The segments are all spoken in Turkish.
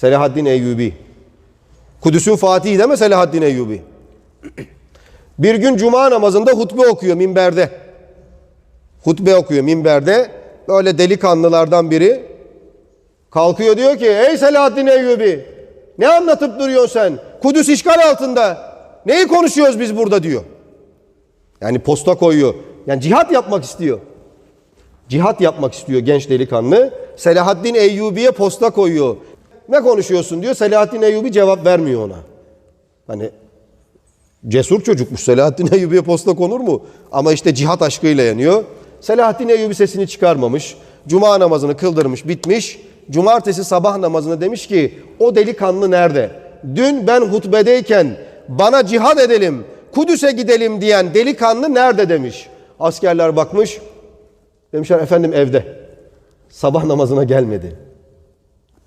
Selahaddin Eyyubi. Kudüs'ün Fatihi deme Selahaddin Eyyubi. Bir gün cuma namazında hutbe okuyor minberde. Hutbe okuyor minberde. Böyle delikanlılardan biri kalkıyor diyor ki ey Selahaddin Eyyubi ne anlatıp duruyorsun sen? Kudüs işgal altında. Neyi konuşuyoruz biz burada diyor. Yani posta koyuyor. Yani cihat yapmak istiyor. Cihat yapmak istiyor genç delikanlı. Selahaddin Eyyubi'ye posta koyuyor. Ne konuşuyorsun diyor. Selahaddin Eyyubi cevap vermiyor ona. Hani cesur çocukmuş. Selahaddin Eyyubi'ye posta konur mu? Ama işte cihat aşkıyla yanıyor. Selahaddin Eyyubi sesini çıkarmamış. Cuma namazını kıldırmış, bitmiş. Cumartesi sabah namazını demiş ki o delikanlı nerede? Dün ben hutbedeyken bana cihad edelim, Kudüs'e gidelim diyen delikanlı nerede demiş. Askerler bakmış. Demişler efendim evde. Sabah namazına gelmedi.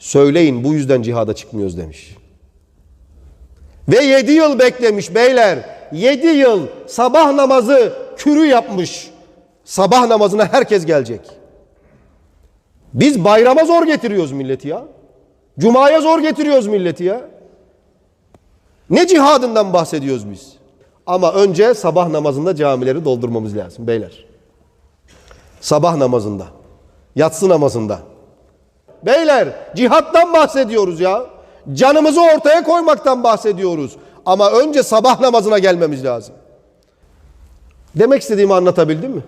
Söyleyin bu yüzden cihada çıkmıyoruz demiş. Ve yedi yıl beklemiş beyler. Yedi yıl sabah namazı kürü yapmış. Sabah namazına herkes gelecek. Biz bayrama zor getiriyoruz milleti ya. Cuma'ya zor getiriyoruz milleti ya. Ne cihadından bahsediyoruz biz? Ama önce sabah namazında camileri doldurmamız lazım beyler. Sabah namazında, yatsı namazında. Beyler cihattan bahsediyoruz ya. Canımızı ortaya koymaktan bahsediyoruz. Ama önce sabah namazına gelmemiz lazım. Demek istediğimi anlatabildim mi?